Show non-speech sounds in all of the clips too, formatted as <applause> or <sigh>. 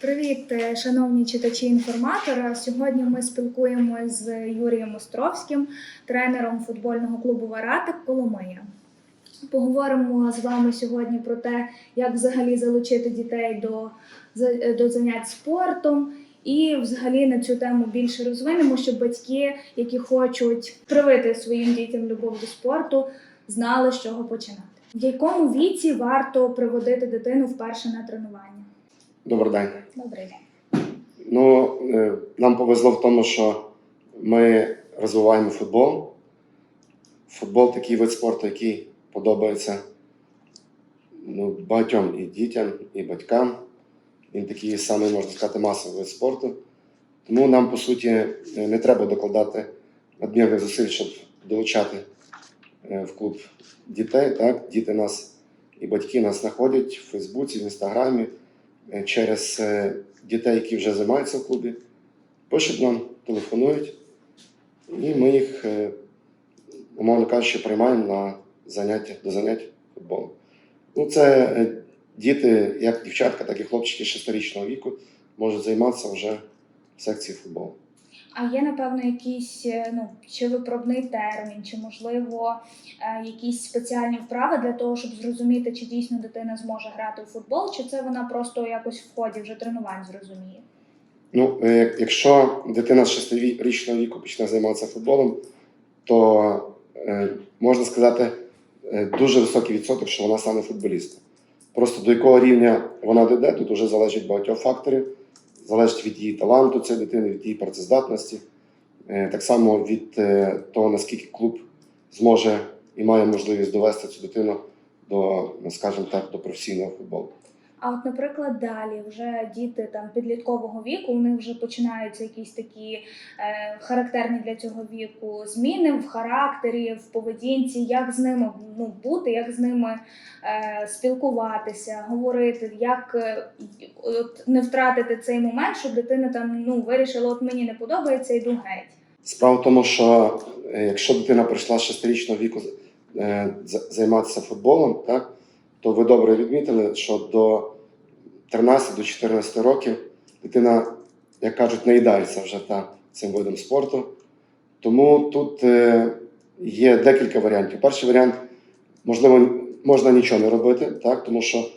Привіт, е, шановні читачі інформатора. Сьогодні ми спілкуємося з Юрієм Островським, тренером футбольного клубу Варатик Коломия. Поговоримо з вами сьогодні про те, як взагалі залучити дітей до, е, до занять спортом. І взагалі на цю тему більше розвинемо, щоб батьки, які хочуть привити своїм дітям любов до спорту, знали, з чого починати. В якому віці варто приводити дитину вперше на тренування? Добрий день. Добрий день. Ну, е, нам повезло в тому, що ми розвиваємо футбол. Футбол такий вид спорту, який подобається ну, багатьом і дітям, і батькам. Він такий самий, можна сказати, масовий вид спорту. Тому нам, по суті, не треба докладати надмірних зусиль, щоб долучати в клуб дітей. Так? Діти нас і батьки нас знаходять в Фейсбуці, в Інстаграмі е, через е, дітей, які вже займаються в клубі, пишуть нам, телефонують, і ми їх, умовно кажучи, приймаємо на заняття до занять футболом. Ну, це діти, як дівчатка, так і хлопчики шестирічного віку, можуть займатися вже в секції футболу. А є, напевно, якийсь е, ну, чи виправний термін, чи, можливо, е, якісь спеціальні вправи для того, щоб зрозуміти, чи дійсно дитина зможе грати у футбол, чи це вона просто якось в ході вже тренувань зрозуміє. Ну, е, якщо дитина з шестирічного віку почне займатися футболом, то можна сказати, дуже високий відсоток, що вона стане футболістом. Просто до якого рівня вона дійде, тут вже залежить багатьох факторів. Залежить від її таланту цієї дитини, від її працездатності, Е, так само від е, того, наскільки клуб зможе і має можливість довести цю дитину до, ну, скажімо так, до професійного футболу. А от, наприклад, далі вже діти там підліткового віку, у них вже починаються якісь такі е, характерні для цього віку зміни в характері, в поведінці, як з ними ну, бути, як з ними е, спілкуватися, говорити, як е, от, не втратити цей момент, щоб дитина там ну, вирішила, от мені не подобається, йду геть. Справа в тому, що е, якщо дитина прийшла з 6-річного віку е, займатися футболом, так, то ви добре відмітили, що до 13 до 14 років дитина, як кажуть, наїдається вже та, цим видом спорту. Тому тут е, є декілька варіантів. Перший варіант, можливо, можна нічого не робити, так, тому що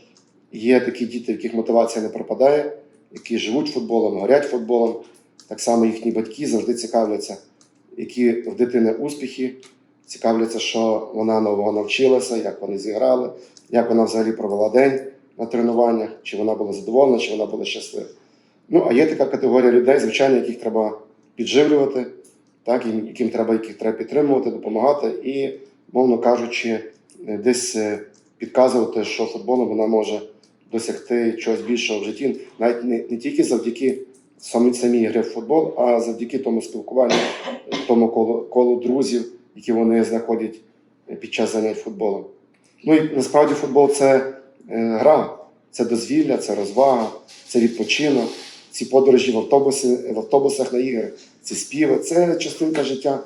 є такі діти, в яких мотивація не пропадає, які живуть футболом, горять футболом. Так само їхні батьки завжди цікавляться, які в дитини успіхи, цікавляться, що вона нового навчилася, як вони зіграли, як вона взагалі провела день на тренуваннях, чи вона була задоволена, чи вона була щаслива. Ну, а є така категорія людей, звичайно, яких треба підживлювати, так, яким треба, яких треба підтримувати, допомагати і, мовно кажучи, е, десь е, підказувати, що футболом вона може досягти чогось більшого в житті, навіть не, не тільки завдяки самі самій гри в футбол, а завдяки тому спілкуванню, тому колу, колу друзів, які вони знаходять під час занять футболом. Ну і насправді футбол це е, гра, це дозвілля, це розвага, це відпочинок, ці подорожі в, автобусі, в автобусах на ігри, ці співи, це частинка життя.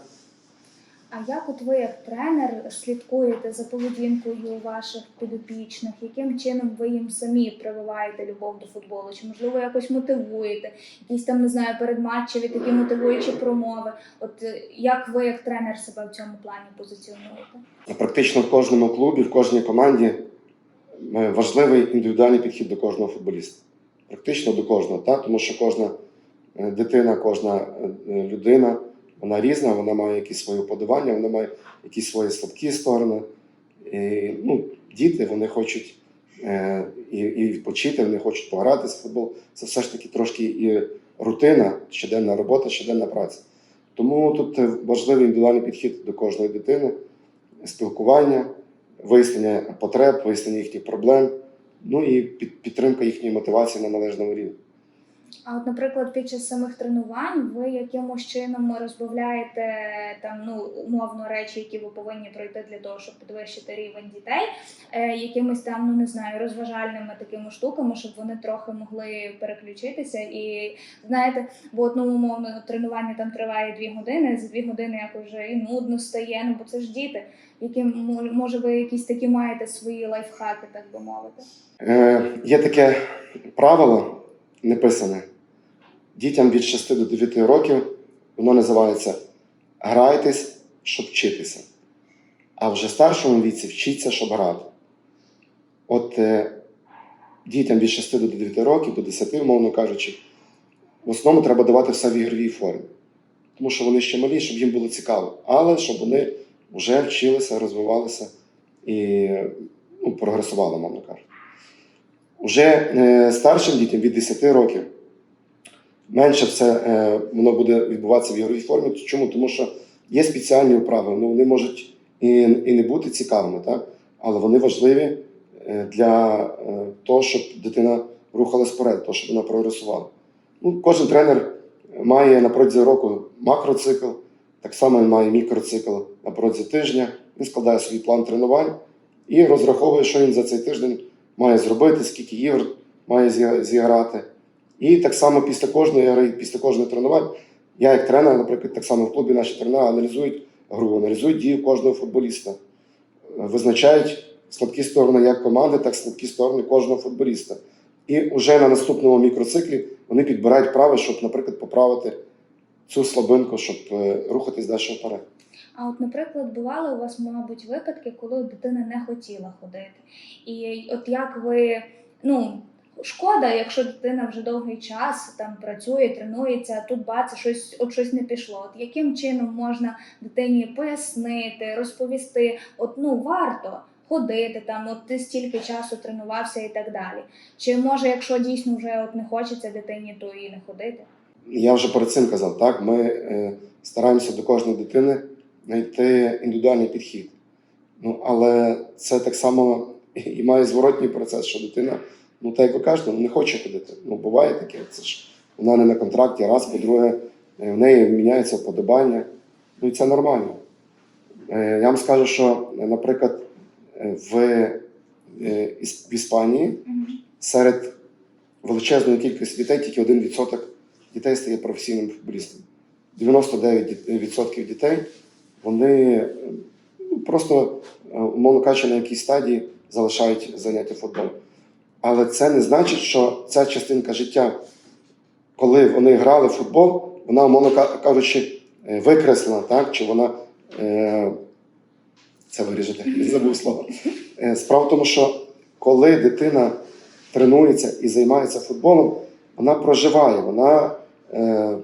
А як от ви, як тренер, слідкуєте за поведінкою ваших підопічних? Яким чином ви їм самі прививаєте любов до футболу? Чи можливо якось мотивуєте? Якісь там не знаю, передматчеві такі мотивуючі промови? От е, як ви, як тренер, себе в цьому плані позиціонуєте? Практично в кожному клубі, в кожній команді е, важливий індивідуальний підхід до кожного футболіста. Практично до кожного, так? тому що кожна е, дитина, кожна людина, вона різна, вона має якісь свої вподобання, вона має якісь свої слабкі сторони. І, ну, діти вони хочуть е, і, і відпочити, вони хочуть погратися в футбол. Це все ж таки трошки і рутина, щоденна робота, щоденна праця. Тому тут важливий індивідуальний підхід до кожної дитини, спілкування, вияснення потреб, вияснення їхніх проблем, ну і під, підтримка їхньої мотивації на належному рівні. А от, наприклад, під час самих тренувань ви якимось чином розбавляєте там ну умовно речі, які ви повинні пройти для того, щоб підвищити рівень дітей, е, якимись там, ну не знаю, розважальними такими штуками, щоб вони трохи могли переключитися. І знаєте, бо одному умовно тренування там триває дві години, за дві години якось вже і нудно стає. Ну бо це ж діти, які може ви якісь такі маєте свої лайфхаки, так би мовити. Е, є таке правило неписане. Дітям від 6 до 9 років воно називається грайтесь, щоб вчитися. А вже старшому віці вчіться, щоб грати. От е, дітям від 6 до 9 років, до 10, умовно кажучи, в основному треба давати все в ігровій формі. Тому що вони ще малі, щоб їм було цікаво. Але щоб вони вже вчилися, розвивалися і ну, прогресували, мовно кажучи. Уже е, старшим дітям від 10 років менше все е, воно буде відбуватися в ігровій формі. Чому? Тому що є спеціальні вправи, ну, вони можуть і, і не бути цікавими, так? але вони важливі е, для того, щоб дитина рухалась вперед, того, щоб вона прогресувала. Ну, кожен тренер має на протязі року макроцикл, так само він має мікроцикл на протязі тижня. Він складає свій план тренувань і розраховує, що він за цей тиждень має зробити, скільки ігор має зіграти. І так само після кожної гри, після кожного тренувань, я як тренер, наприклад, так само в клубі наші тренери аналізують гру, аналізують дію кожного футболіста, визначають слабкі сторони як команди, так і слабкі сторони кожного футболіста. І вже на наступному мікроциклі вони підбирають прави, щоб, наприклад, поправити цю слабинку, щоб е, рухатись далі вперед. А от, наприклад, бували у вас, мабуть, випадки, коли дитина не хотіла ходити. І от як ви, ну, шкода, якщо дитина вже довгий час там працює, тренується, а тут бац, щось, от щось не пішло. От яким чином можна дитині пояснити, розповісти, от ну варто. Ходити там, от ти стільки часу тренувався і так далі. Чи може, якщо дійсно вже от не хочеться дитині, то і не ходити? Я вже перед цим казав, так, ми е, стараємося до кожної дитини знайти індивідуальний підхід. Ну, але це так само і має зворотній процес, що дитина, ну так як ви кажете, не хоче ходити. Ну, буває таке, це ж вона не на контракті, раз, по-друге, е, в неї міняється вподобання. Ну і це нормально. Е, Я вам скажу, що, наприклад, е, в, в Іспанії серед величезної кількості дітей тільки 1% дітей стає професійним футболістом. 99% дітей вони ну, просто, е, умовно кажучи, на якійсь стадії залишають заняття футболом. Але це не значить, що ця частинка життя, коли вони грали в футбол, вона, умовно кажучи, е, викреслена, так? чи вона. Е, це виріжете, забув слово. Е, Справа в тому, що коли дитина тренується і займається футболом, вона проживає, вона е,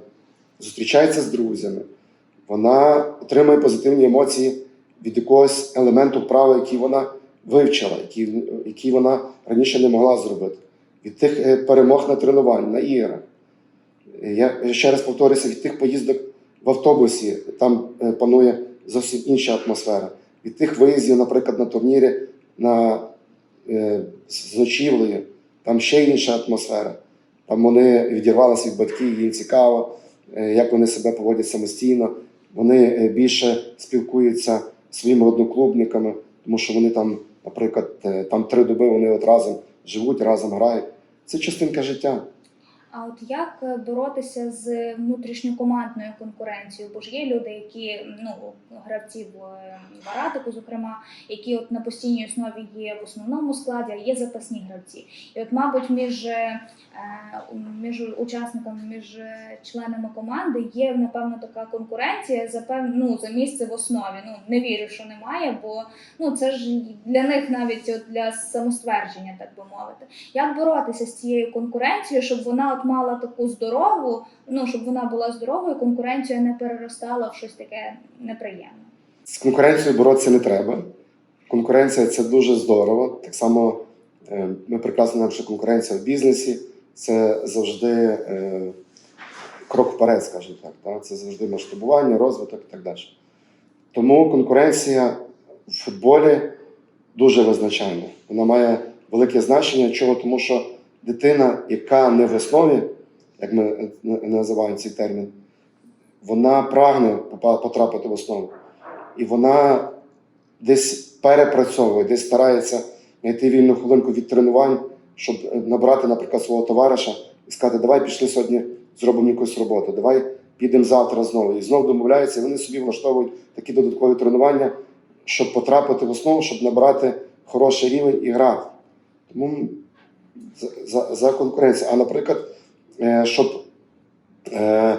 зустрічається з друзями, вона отримує позитивні емоції від якогось елементу права, який вона вивчила, який, який вона раніше не могла зробити, від тих е, перемог на тренувань, на іграх. Я ще раз повторюся, від тих поїздок в автобусі, там е, панує зовсім інша атмосфера. Від тих виїздів, наприклад, на турнірі на, е, з ночівлею, там ще інша атмосфера. Там вони відірвалися від батьків, їм цікаво, е, як вони себе поводять самостійно. Вони е, більше спілкуються зі своїми одноклубниками, тому що вони там, наприклад, е, там три доби вони от разом живуть, разом грають. Це частинка життя. А от як е, боротися з внутрішньокомандною конкуренцією? Бо ж є люди, які ну гравці в е, Варатику, зокрема, які от на постійній основі є в основному складі, а є запасні гравці. І от, мабуть, між, е, між учасниками, між членами команди є напевно така конкуренція за пев... ну, за місце в основі. Ну не вірю, що немає, бо ну це ж для них навіть от для самоствердження, так би мовити. Як боротися з цією конкуренцією, щоб вона от мала таку здорову, ну щоб вона була здоровою, конкуренція не переростала в щось таке неприємне. З конкуренцією боротися не треба. Конкуренція це дуже здорово. Так само е, ми прекрасно знаємо, що конкуренція в бізнесі це завжди е, крок вперед, скажімо так. Це завжди масштабування, розвиток і так далі. Тому конкуренція в футболі дуже визначальна. Вона має велике значення. Чого? Тому що дитина, яка не в основі, як ми е, називаємо цей термін, вона прагне потрапити в основу. І вона десь перепрацьовує, десь старається знайти вільну хвилинку від тренувань, щоб е, набрати, наприклад, свого товариша і сказати, давай пішли сьогодні, зробимо якусь роботу, давай підемо завтра знову. І знову домовляються, і вони собі влаштовують такі додаткові тренування, щоб потрапити в основу, щоб набрати хороший рівень і грати. Тому за, за, конкуренцію. А наприклад, е, щоб е,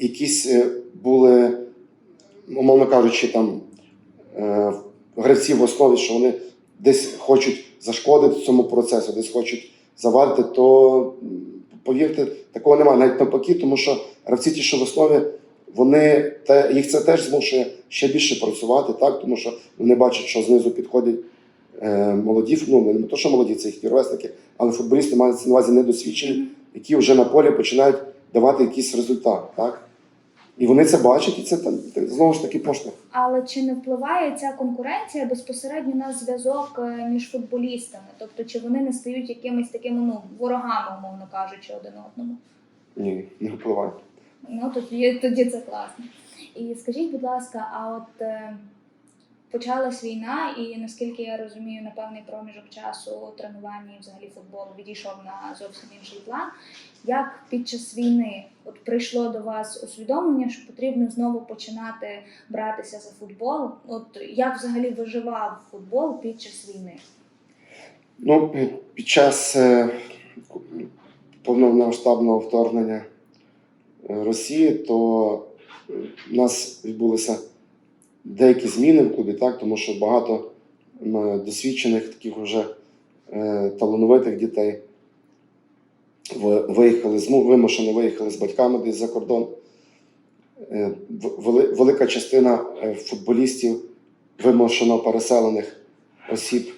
якісь е, були, умовно кажучи, там е, гравці в основі, що вони десь хочуть зашкодити цьому процесу, десь хочуть завадити, то повірте, такого немає. Навіть навпаки, тому що гравці ті, що в основі, вони те, їх це теж змушує ще більше працювати, так, тому що вони бачать, що знизу підходять молоді, ну не то, що молоді, це їхні ровесники, але футболісти мають на увазі недосвідчені, які вже на полі починають давати якийсь результат. Так? І вони це бачать, і це там знову ж таки поштовх. Але чи не впливає ця конкуренція безпосередньо на зв'язок е, між футболістами? Тобто, чи вони не стають якимись такими ну ворогами, умовно кажучи, один одному? Ні, не впливає. Ну тоді, тоді це класно. І скажіть, будь ласка, а от е, почалась війна, і наскільки я розумію, на певний проміжок часу тренування і взагалі футболу відійшов на зовсім інший план. Як під час війни от прийшло до вас усвідомлення, що потрібно знову починати братися за футбол? От як взагалі виживав футбол під час війни? Ну, під час е, повномасштабного вторгнення е, Росії, то е, у нас відбулися деякі зміни в клубі, так, тому що багато досвідчених, таких вже е, талановитих дітей виїхали з му- вимушено виїхали з батьками десь за кордон. Е, вели- Велика частина е, футболістів вимушено переселених осіб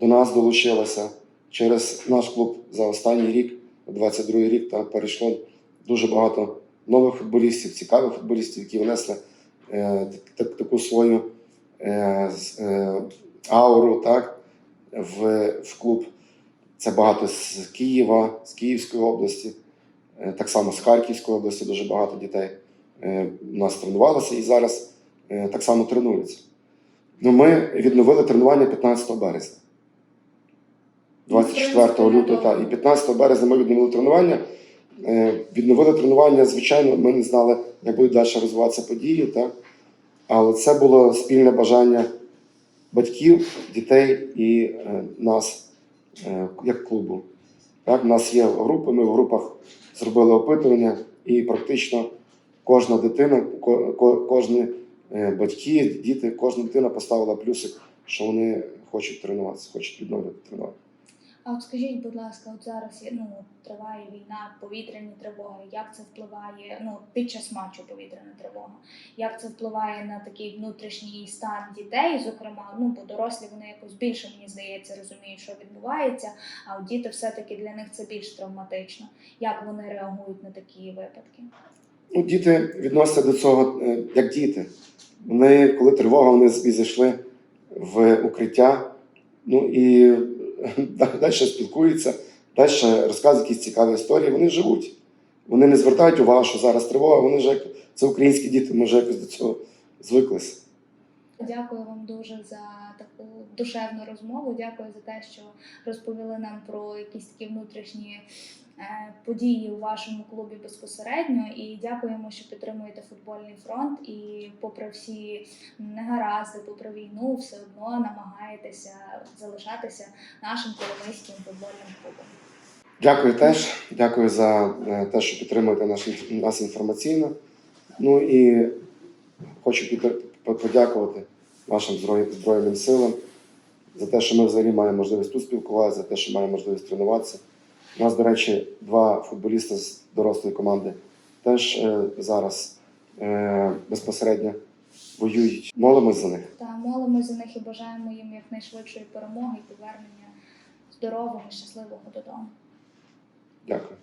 до нас долучилася. Через наш клуб за останній рік, 22 рік, там перейшло дуже багато нових футболістів, цікавих футболістів, які внесли таку свою е, е, ауру так, в, в клуб. Це багато з Києва, з Київської області, е, так само з Харківської області дуже багато дітей е, у нас тренувалося і зараз е, так само тренуються. Ну, ми відновили тренування 15 березня. 24 лютого та, і 15 березня ми відновили тренування. Е, Відновили тренування, звичайно, ми не знали, як будуть далі розвиватися події, так? але це було спільне бажання батьків, дітей і е, нас, е, як клубу. Так? У нас є групи, ми в групах зробили опитування, і практично кожна дитина, ко- ко- кожні батьки, діти, кожна дитина поставила плюсик, що вони хочуть тренуватися, хочуть відновлювати тренування. А от скажіть, будь ласка, от зараз ну триває війна, повітряні тривоги. Як це впливає ну під час матчу повітряна тривога? Як це впливає на такий внутрішній стан дітей? Зокрема, ну бо дорослі вони якось більше мені здається розуміють, що відбувається. А от діти все-таки для них це більш травматично. Як вони реагують на такі випадки? Ну, діти відносяться до цього е, як діти. Вони, коли тривога, вони зайшли в укриття, ну і <laughs> далі спілкуються, далі розказують якісь цікаві історії. Вони живуть. Вони не звертають увагу, що зараз тривога, вони вже це українські діти, ми вже якось до цього звиклися. Дякую вам дуже за таку душевну розмову. Дякую за те, що розповіли нам про якісь такі внутрішні події у вашому клубі безпосередньо. І дякуємо, що підтримуєте футбольний фронт. І, попри всі негаразди, попри війну, все одно намагаєтеся залишатися нашим коломийським футбольним клубом. Дякую теж. Дякую за е, те, що підтримуєте інф- нас інформаційно. Ну і хочу подякувати нашим Зброй- Збройним силам за те, що ми взагалі маємо можливість тут спілкуватися, за те, що маємо можливість тренуватися. У нас, до речі, два футболісти з дорослої команди теж е, зараз е, безпосередньо воюють. Молимось за них. Та молимось за них і бажаємо їм якнайшвидшої перемоги і повернення здорового, щасливого додому. Дякую.